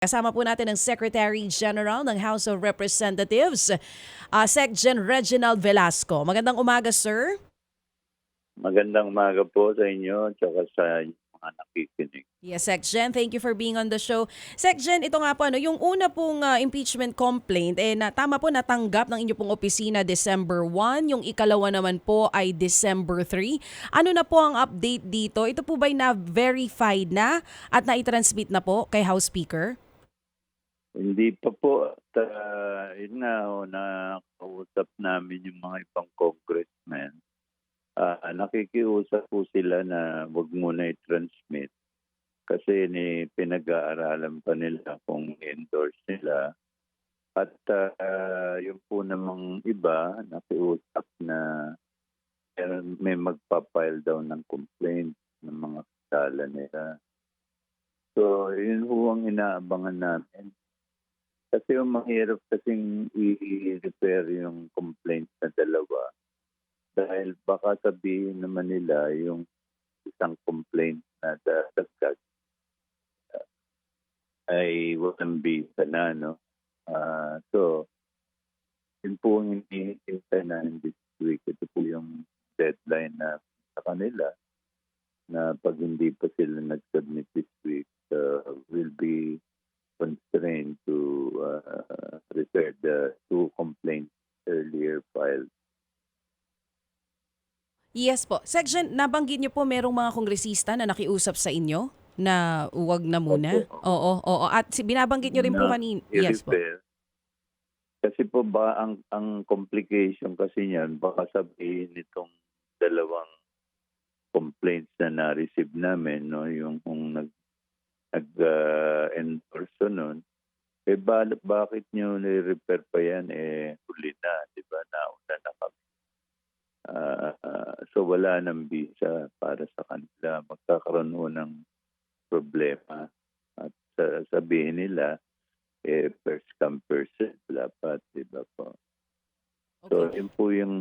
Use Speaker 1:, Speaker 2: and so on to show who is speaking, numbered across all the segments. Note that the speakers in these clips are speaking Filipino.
Speaker 1: Kasama po natin ang Secretary General ng House of Representatives, uh, Sec. Gen. Reginald Velasco. Magandang umaga, sir.
Speaker 2: Magandang umaga po sa inyo at sa mga nakikinig.
Speaker 1: Yes, Sec. Gen. Thank you for being on the show. Sec. Gen, ito nga po, ano, yung una pong uh, impeachment complaint, eh, na, tama po natanggap ng inyo pong opisina December 1. Yung ikalawa naman po ay December 3. Ano na po ang update dito? Ito po ba'y na-verified na at na-transmit na po kay House Speaker?
Speaker 2: Hindi pa po at uh, yun nga ho, nakausap namin yung mga ibang congressmen. Ah, nakikiusap po sila na wag muna i-transmit kasi ni pinag-aaralan pa nila kung endorse nila. At ah, yung po namang iba, nakiusap na may magpa-file daw ng complaint ng mga kasala nila. So, yun po ang inaabangan namin. Kasi yung mahirap kasing i-repair yung complaint na dalawa. Dahil baka sabihin naman nila yung isang complaint na dadagdag uh, ay walang bisa na, no? Ah, so, yun po ang hinihintay na this week. Ito po yung deadline na sa kanila na pag hindi pa sila nag-submit this week, uh, will be constrained to uh, repair the two complaints earlier filed.
Speaker 1: Yes po. Section, nabanggit niyo po merong mga kongresista na nakiusap sa inyo na huwag na muna.
Speaker 2: Opo.
Speaker 1: Oo, oo. At si- binabanggit niyo rin po
Speaker 2: Na
Speaker 1: kanina. Yes po.
Speaker 2: I-repair. Kasi po ba ang ang complication kasi niyan baka sabihin nitong dalawang complaints na na-receive namin no yung kung nag nag uh, endorse nun eh ba, bakit niyo ni-repair pa yan eh huli na di ba nauna na kami Ah, ah, so wala nang visa para sa kanila magkakaroon ho ng problema at uh, sabihin nila eh, first come first serve dapat, di ba po? So,
Speaker 1: Okay.
Speaker 2: yun po yung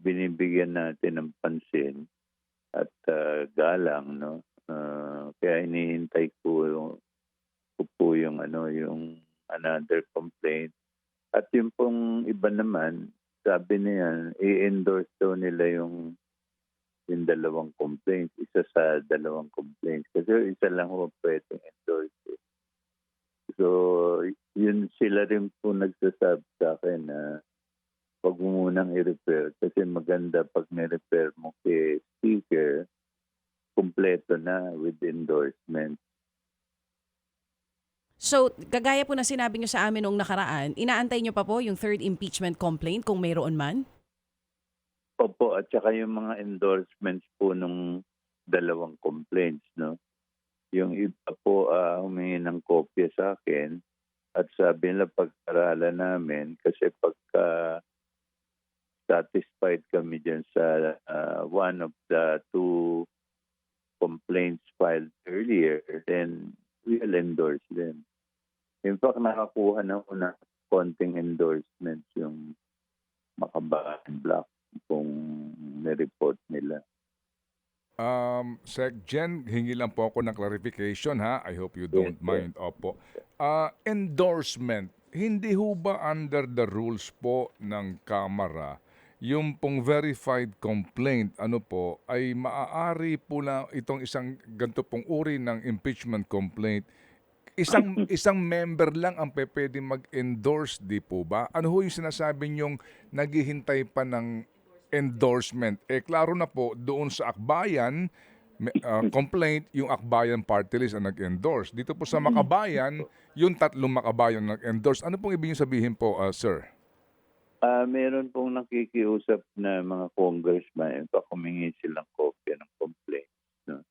Speaker 2: binibigyan natin ng pansin at ah, galang, no? Ah, kaya hinihintay ko, ko po yung, ano, yung another complaint. At yung pong iba naman, sabi niya, i-endorse daw nila yung yung dalawang complaints, isa sa dalawang complaints. Kasi isa lang ho pwedeng endorse. eh. So, yun sila rin po nagsasabi sa akin na wag mo munang i-repair kasi maganda pag ni-repair mo kay speaker, kumpleto na with endorsement.
Speaker 1: So, kagaya po na sinabi niyo sa amin noong nakaraan, inaantay niyo pa po yung third impeachment complaint kung mayroon man?
Speaker 2: Opo, at saka yung mga endorsements po nung dalawang complaints, no? Yung iba po ah, humingi ng kopya sa akin at sabi nila pag-aralan namin kasi pagka satisfied kami dyan sa ah, one of the two complaints filed earlier, then we'll endorse them. In fact, nakakuha na ko na konting endorsements yung makabahan block kung nireport nila.
Speaker 3: Um, Sec Jen, hingi lang po ako ng clarification ha. I hope you don't
Speaker 2: Yes,
Speaker 3: mind. Opo. Ah, endorsement, hindi ho ba under the rules po ng Kamara yung pong verified complaint, ano po, ay maaari po na itong isang ganito pong uri ng impeachment complaint, isang isang member lang ang pwede mag-endorse, di po ba? Ano ho yung sinasabi niyong naghihintay pa ng endorsement? Eh, klaro na po, doon sa akbayan, ah, complaint, yung akbayan party list ang nag-endorse. Dito po sa makabayan, yung tatlong makabayan nag-endorse. Ano pong ibig sabihin po, ah, sir?
Speaker 2: Ah, meron pong nakikiusap na mga congressman, in fact, humingi silang kopya ng complaint. No?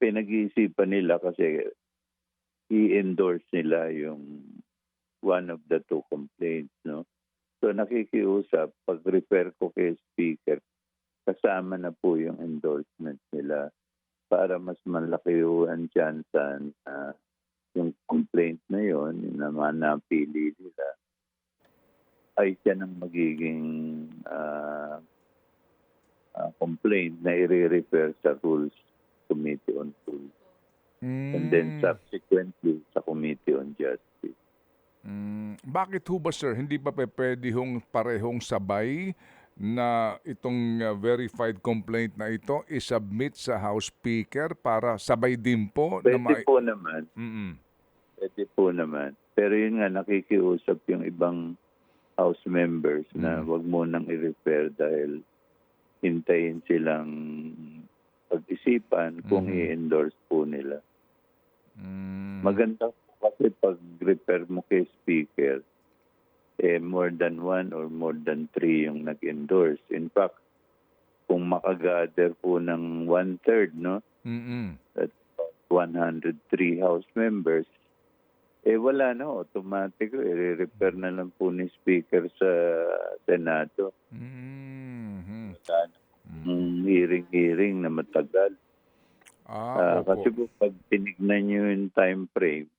Speaker 2: Pinag-iisipan nila kasi i-endorse nila yung one of the two complaints. Nakikiusap, pag-refer ko kay speaker, kasama na po yung endorsement nila para mas malaki ang chance na yung complaint na yon, yung naman napili nila, ay siya ng magiging ah, ah, complaint na i-refer sa Rules Committee on Rules. And then
Speaker 3: Mm.
Speaker 2: subsequently sa Committee on Justice.
Speaker 3: Mm, bakit ho ba sir, hindi pe- pwede hong parehong sabay na itong uh, verified complaint na ito isubmit sa House Speaker para sabay din po na
Speaker 2: Pwede
Speaker 3: ma-
Speaker 2: po naman.
Speaker 3: Mm-mm.
Speaker 2: Pwede po naman. Pero yun nga, nakikiusap yung ibang House members na
Speaker 3: Mm.
Speaker 2: wag mo nang i-refer dahil hintayin silang pag-isipan kung
Speaker 3: Mhm.
Speaker 2: i-endorse po nila.
Speaker 3: Mm.
Speaker 2: Maganda kasi pag refer mo kay speaker, eh, more than one or more than three yung nag-endorse. In fact, kung makagather po ng one-third, no,
Speaker 3: Mm-mm.
Speaker 2: at 103 House members, eh wala na, automatic, i-refer na lang po ni Speaker sa Senado.
Speaker 3: Mhm.
Speaker 2: Na. Yung hearing-hearing na matagal.
Speaker 3: Ah, opo.
Speaker 2: kasi po pag tinignan nyo yung time frame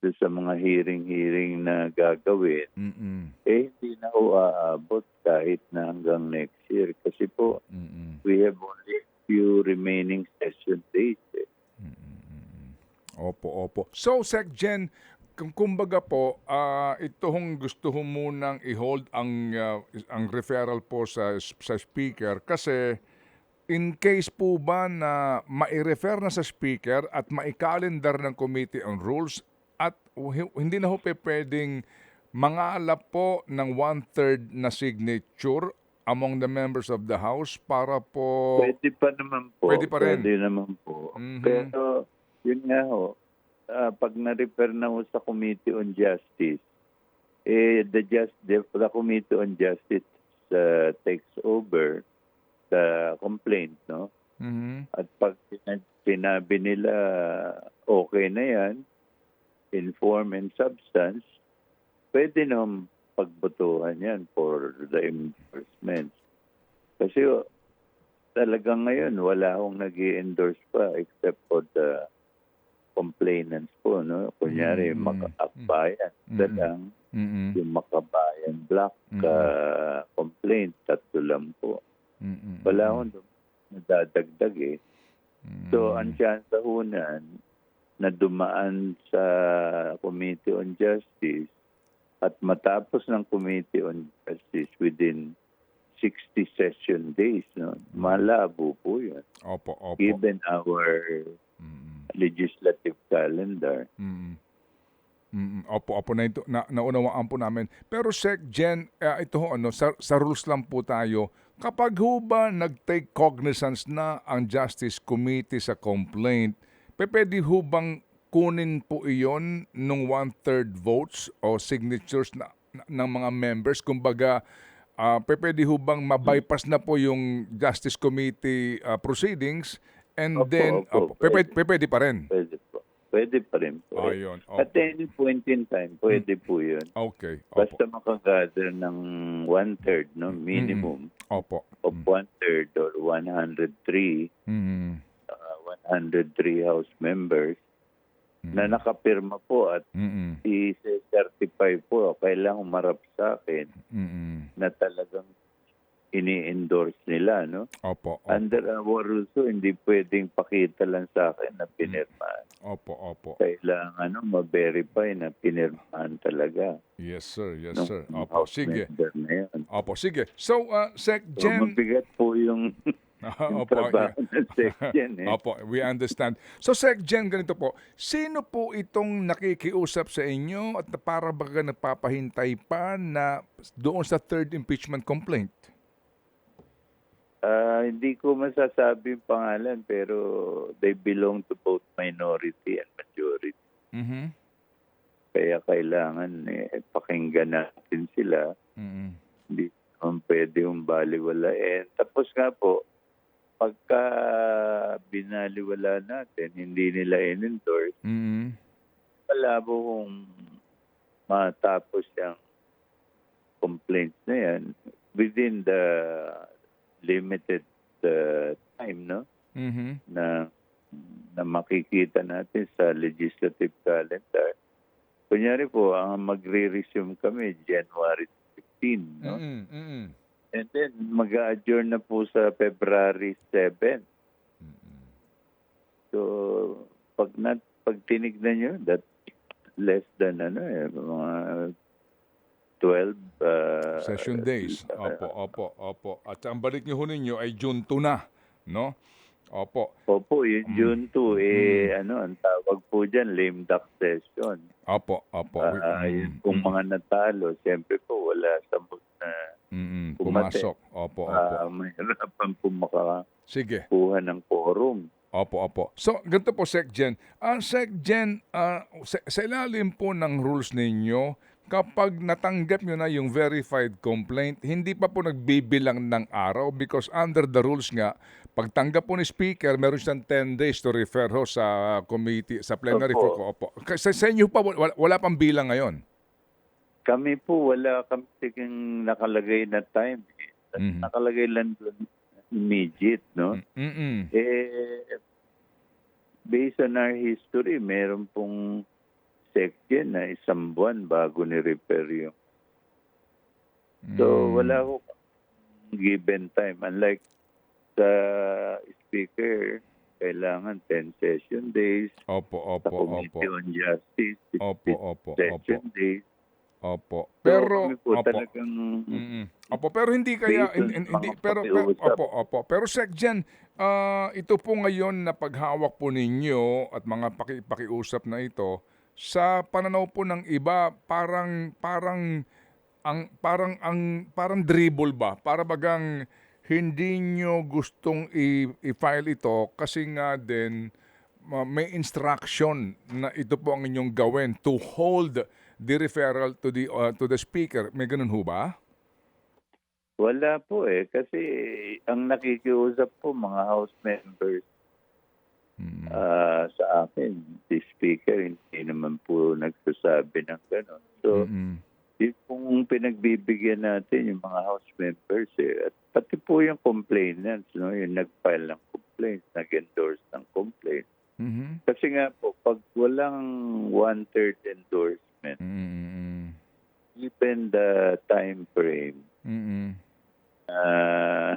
Speaker 2: doon sa mga hearing-hearing na gagawin,
Speaker 3: Mm-mm.
Speaker 2: eh hindi na ho aabot kahit na hanggang next year. Kasi po,
Speaker 3: Mm-mm.
Speaker 2: we have only few remaining session days. Eh.
Speaker 3: Mm-mm. Opo, opo. So, Sec Jen, kung kumbaga po, ah, ito hong gusto ho munang i-hold ang, ah, ang referral po sa, sa speaker kasi in case po ba na mai-refer na sa speaker at mai-calendar ng Committee on Rules at hi- hindi na ho pe pwedeng mangalap po ng one-third na signature among the members of the House para po...
Speaker 2: Pwede pa naman po.
Speaker 3: Pwede pa rin.
Speaker 2: Pwede naman po.
Speaker 3: Mhm.
Speaker 2: Pero, yun nga ho, ah, pag na-refer na ho sa Committee on Justice, eh, the, just, the, the Committee on Justice uh, takes over the complaint, no?
Speaker 3: Mhm.
Speaker 2: At pag sina- sinabi nila okay na yan, in form and substance, pwede na pagbotohan yan for the endorsement. Kasi talagang ngayon, wala akong nag endorse pa except for the complainants po. No? Kunyari,
Speaker 3: Mm.
Speaker 2: makaakbayan. Isa
Speaker 3: Mm.
Speaker 2: lang,
Speaker 3: Mm-mm.
Speaker 2: yung makabayan black
Speaker 3: Mm.
Speaker 2: ah, complaint, tatlo lang po.
Speaker 3: Mm-mm.
Speaker 2: Wala akong nadadagdag eh.
Speaker 3: Mm.
Speaker 2: So, ang chance hunan na dumaan sa Committee on Justice at matapos ng Committee on Justice within 60 session days, no? malabo po yun.
Speaker 3: Opo, opo.
Speaker 2: Given our
Speaker 3: Mm-mm.
Speaker 2: legislative calendar.
Speaker 3: Mm-mm. Mm-mm. Opo, opo na ito, na, naunawaan po namin. Pero Sec Jen, eh, ito ho, ano, sa, sa rules lang po tayo. Kapag ho ba nag-take cognizance na ang Justice Committee sa complaint, pwede ho bang kunin po iyon nung one-third votes o signatures na, na- ng mga members? Kumbaga, ah pe pwede ho bang ma-bypass na po yung Justice Committee ah, proceedings and
Speaker 2: Opo,
Speaker 3: then,
Speaker 2: opo,
Speaker 3: opo, pe, pwede, pwede pa rin?
Speaker 2: Pwede po. Pwede pa rin po.
Speaker 3: Ayun,
Speaker 2: At
Speaker 3: opo.
Speaker 2: any point in time, pwede po yun.
Speaker 3: Okay, opo.
Speaker 2: Basta makagather ng one-third, no? minimum
Speaker 3: Opo.
Speaker 2: of one-third or 103
Speaker 3: Mm.
Speaker 2: Uh, 103 House members
Speaker 3: Mm.
Speaker 2: na nakapirma po at
Speaker 3: Mm.
Speaker 2: i-certify po, kailangan umarap sa akin
Speaker 3: Mm.
Speaker 2: na talagang ini-endorse nila, no?
Speaker 3: Opo, opo.
Speaker 2: Under our rules, so, hindi pwedeng pakita lang sa akin na pinirmahan.
Speaker 3: Opo, opo.
Speaker 2: Kailangan ano, ma-verify na pinirmahan talaga
Speaker 3: Yes, sir. Yes,
Speaker 2: ng
Speaker 3: sir. Opo, sige. Opo, sige. So, uh, Sec
Speaker 2: So,
Speaker 3: Jen...
Speaker 2: mabigat po yung
Speaker 3: Opo.
Speaker 2: Eh.
Speaker 3: Opo, we understand. So, Sec Jen, ganito po. Sino po itong nakikiusap sa inyo at para baga nagpapahintay pa na doon sa third impeachment complaint?
Speaker 2: Ah, hindi ko masasabi yung pangalan pero they belong to both minority and majority.
Speaker 3: Mhm.
Speaker 2: Kaya kailangan eh, pakinggan natin sila.
Speaker 3: Mhm.
Speaker 2: Hindi naman pwede yung baliwalain. Tapos nga po, pagka binaliwala natin, hindi nila in-endorse,
Speaker 3: Mhm.
Speaker 2: malabo kung matapos yung complaints na yan within the limited uh, time, no?
Speaker 3: Mhm.
Speaker 2: na na makikita natin sa legislative calendar. Kunyari po, ang magre-resume kami January 15, no?
Speaker 3: Mhm. Mhm.
Speaker 2: And then mag-adjourn na po sa February 7.
Speaker 3: Mhm.
Speaker 2: So, pag, nat, pag tinignan nyo, that less than ano eh, mga 12 uh,
Speaker 3: Session days. Opo, opo, opo. At ang balik niyo ninyo ay June 2 na, no? Opo.
Speaker 2: Opo, yung
Speaker 3: Mm.
Speaker 2: June 2, eh, ano, ang tawag po dyan, lame duck session.
Speaker 3: Opo, opo.
Speaker 2: Ah,
Speaker 3: Mm,
Speaker 2: kung
Speaker 3: mm,
Speaker 2: mga natalo, siyempre po, wala sa
Speaker 3: mm, mm,
Speaker 2: bumate.
Speaker 3: pumasok. Opo, opo.
Speaker 2: uh, mahirapan po makakuha
Speaker 3: Sige.
Speaker 2: ng quorum.
Speaker 3: Opo, opo. So, ganito po, SecGen. Ang SecGen, ah, sa, sa ilalim po ng rules ninyo, kapag natanggap nyo na yung verified complaint, hindi pa po nagbibilang ng araw because under the rules nga, pagtanggap po ni Speaker, meron siyang 10 days to refer ho sa committee, sa plenary
Speaker 2: Opo.
Speaker 3: for. Opo. Sa, sa inyo pa, wala, wala pang bilang ngayon.
Speaker 2: Kami po, wala kami sigang nakalagay na time. eh.
Speaker 3: Mhm.
Speaker 2: Nakalagay lang doon immediate, no?
Speaker 3: Mm-mm.
Speaker 2: Eh, based on our history, meron pong section na isang buwan bago ni-repair yung. So,
Speaker 3: Mm.
Speaker 2: wala ko given time. Unlike sa speaker, kailangan 10 session days.
Speaker 3: Opo,
Speaker 2: Sa
Speaker 3: opo, opo.
Speaker 2: Committee on Justice, 15
Speaker 3: Opo, opo, opo.
Speaker 2: session days.
Speaker 3: Opo.
Speaker 2: So,
Speaker 3: Pero,
Speaker 2: po
Speaker 3: opo.
Speaker 2: talagang
Speaker 3: Mm-mm. Opo, pero hindi kaya hin- hin- hindi pero, pero opo, opo. Pero Secgen, ah ito po ngayon na paghawak po ninyo at mga paki, pakiusap na ito sa pananaw po ng iba parang parang ang parang ang parang dribble ba? Para bagang hindi nyo gustong i- i-file ito kasi nga din ma- may instruction na ito po ang inyong gawin to hold the referral to the uh, to the speaker. May ganun ho ba?
Speaker 2: wala po eh. Kasi ang nakikiusap po mga House members
Speaker 3: Mm.
Speaker 2: ah, sa akin, si Speaker, hindi naman po nagsasabi ng gano'n. So,
Speaker 3: Mm-mm.
Speaker 2: yun pong pinagbibigyan natin yung mga House members eh. At pati po yung complainants, no? yung nag-file ng complaint, nag-endorse ng complaint.
Speaker 3: Mhm.
Speaker 2: Kasi nga po, pag walang one-third endorsement,
Speaker 3: Mm-mm.
Speaker 2: given the time frame,
Speaker 3: Mm-mm.
Speaker 2: uh,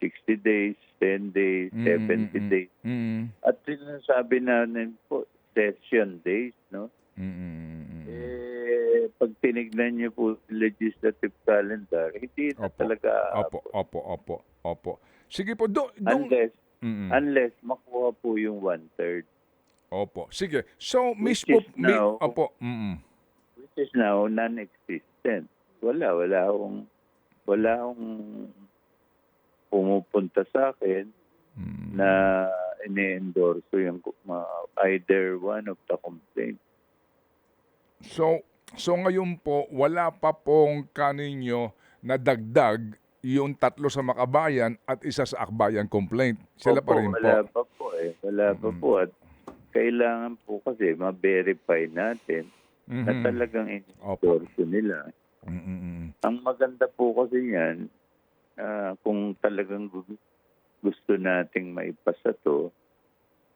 Speaker 2: 60 days, 10 days,
Speaker 3: Mm,
Speaker 2: 70
Speaker 3: mm,
Speaker 2: days.
Speaker 3: Mm-mm.
Speaker 2: At sinasabi namin po, session days, no?
Speaker 3: Mm-mm.
Speaker 2: Eh, pag tinignan niyo po legislative calendar, hindi na
Speaker 3: Opo.
Speaker 2: talaga
Speaker 3: Opo, opo, opo, opo. Sige po, do, dong,
Speaker 2: unless,
Speaker 3: Mm-mm.
Speaker 2: unless makuha po yung one-third,
Speaker 3: Opo, sige. So,
Speaker 2: Which
Speaker 3: mismo,
Speaker 2: is
Speaker 3: mi-
Speaker 2: now-
Speaker 3: opo, mm
Speaker 2: which is now non-existent. Wala, wala akong, wala akong pumupunta sa akin
Speaker 3: Mm.
Speaker 2: na ini-endorse yung ma- either one of the complaints.
Speaker 3: So, so ngayon po, wala pa pong kaninyo na dagdag yung tatlo sa Makabayan at isa sa Akbayan complaint. Sila pa
Speaker 2: Opo,
Speaker 3: rin po.
Speaker 2: Wala pa po eh. Wala pa
Speaker 3: Mm.
Speaker 2: po. At kailangan po kasi ma-verify natin na
Speaker 3: Mhm.
Speaker 2: talagang endorse nila.
Speaker 3: Mm-mm.
Speaker 2: Ang maganda po kasi yan, ah, kung talagang gu- gusto nating maipasa to,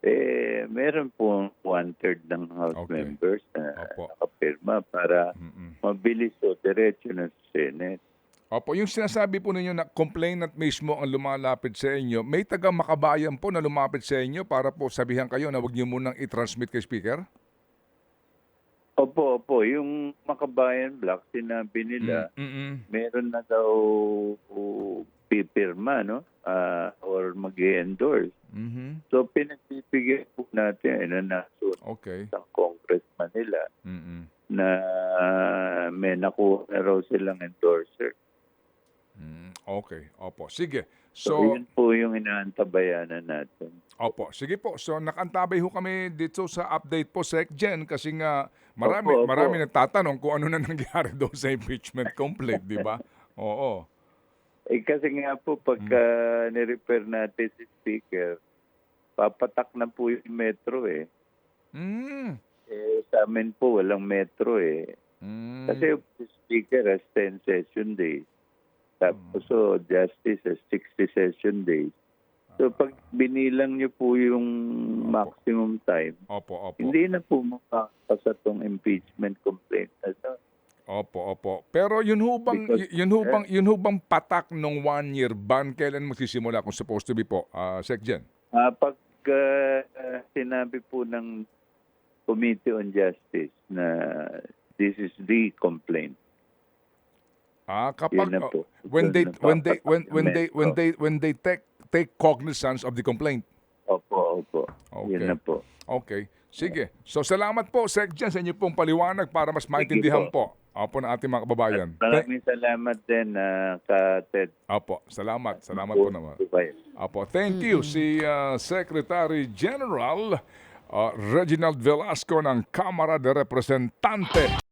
Speaker 2: eh, meron po one-third ng House
Speaker 3: Okay.
Speaker 2: members na
Speaker 3: Opo.
Speaker 2: nakapirma para
Speaker 3: Mm-mm.
Speaker 2: mabilis o diretso na sa Senate.
Speaker 3: Opo, yung sinasabi po ninyo na complainant mismo ang lumalapit sa inyo, may taga makabayan po na lumapit sa inyo para po sabihan kayo na huwag niyo munang i-transmit kay speaker?
Speaker 2: Opo, opo. Yung Makabayan Block, sinabi nila,
Speaker 3: Mm-mm.
Speaker 2: meron na daw pipirma, no? Ah, or mag endorse
Speaker 3: Mhm.
Speaker 2: So, pinagbibigyan po natin na nasun
Speaker 3: Okay.
Speaker 2: ng congressman nila
Speaker 3: Mm-mm.
Speaker 2: na may nakuha na raw silang endorser.
Speaker 3: Mm, okay. Opo. Sige.
Speaker 2: So,
Speaker 3: So,
Speaker 2: yun po yung inaantabayanan natin.
Speaker 3: opo. Sige po. So, nakantabay ho kami dito sa update po, Sec Jen, kasi nga marami,
Speaker 2: Opo, opo.
Speaker 3: marami nagtatanong kung ano na nangyari doon sa impeachment complaint, di ba? Oo.
Speaker 2: Eh kasi nga po, pagka
Speaker 3: Hmm.
Speaker 2: nirepair natin si Speaker, papatak na po yung metro eh.
Speaker 3: Mm.
Speaker 2: Eh, sa amin po, walang metro eh.
Speaker 3: Mm.
Speaker 2: Kasi si Speaker has 10 session days. Tapos
Speaker 3: Hmm.
Speaker 2: so, Justice has 60 session days. So pag binilang niyo po yung
Speaker 3: Opo.
Speaker 2: maximum time,
Speaker 3: Opo, opo.
Speaker 2: hindi na po makakasa tong impeachment complaint na to.
Speaker 3: Opo, opo. Pero yun ho bang,
Speaker 2: Because-
Speaker 3: yun ho bang, yun ho bang patak nung one year ban, kailan magsisimula kung supposed to be po, uh, Sec Jen?
Speaker 2: Ah, pag ah, ah, sinabi po ng Committee on Justice na this is the complaint.
Speaker 3: Ah, kapag
Speaker 2: Yun
Speaker 3: oh,
Speaker 2: po.
Speaker 3: when they when they when when they when they when they take take cognizance of the complaint.
Speaker 2: Opo, opo.
Speaker 3: Okay.
Speaker 2: Yun na po.
Speaker 3: Okay. Sige. So salamat po Sec Jen sa inyo pong paliwanag para mas maintindihan po. Opo ng ating mga kababayan.
Speaker 2: Maraming salamat din na ka Ted.
Speaker 3: Opo, salamat. Salamat po naman. Apo, thank you si uh, Secretary General uh, Reginald Velasco ng Kamara de Representante.